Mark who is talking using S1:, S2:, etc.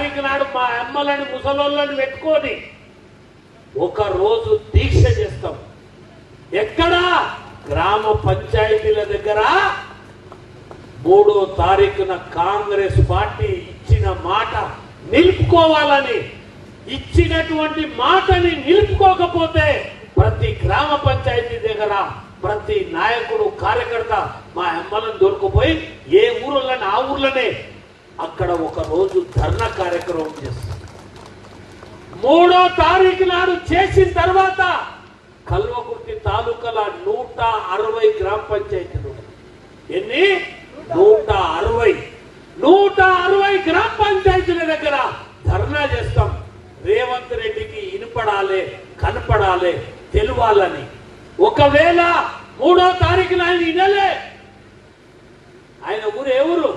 S1: మా అమ్మలని ముసలోళ్ళని పెట్టుకొని ఒక రోజు దీక్ష చేస్తాం. ఎక్కడా? గ్రామ పంచాయతీల దగ్గర. మూడో తారీఖున కాంగ్రెస్ పార్టీ ఇచ్చిన మాట నిలుపుకోవాలని ఇచ్చినటువంటి మాటని నిలుపుకోకపోతే ప్రతి గ్రామ పంచాయతీ దగ్గర ప్రతి నాయకుడు కార్యకర్త మా అమ్మలను దొరికిపోయి ఏ ఊర్లోనే ఆ ఊర్లోనే అక్కడ ఒక రోజు ధర్నా కార్యక్రమం చేస్తాం మూడో తారీఖు నాడు చేసిన తర్వాత కల్వకుర్తి తాలూకాల నూట అరవై గ్రామ పంచాయతీలు ఎన్ని? నూట అరవై. నూట అరవై గ్రామ పంచాయతీల దగ్గర ధర్నా చేస్తాం. రేవంత్ రెడ్డికి ఇనపడాలి కనపడాలి తెలివాలని ఒకవేళ మూడో తారీఖున ఆయన వినలే ఆయన ఊరు ఎవరు?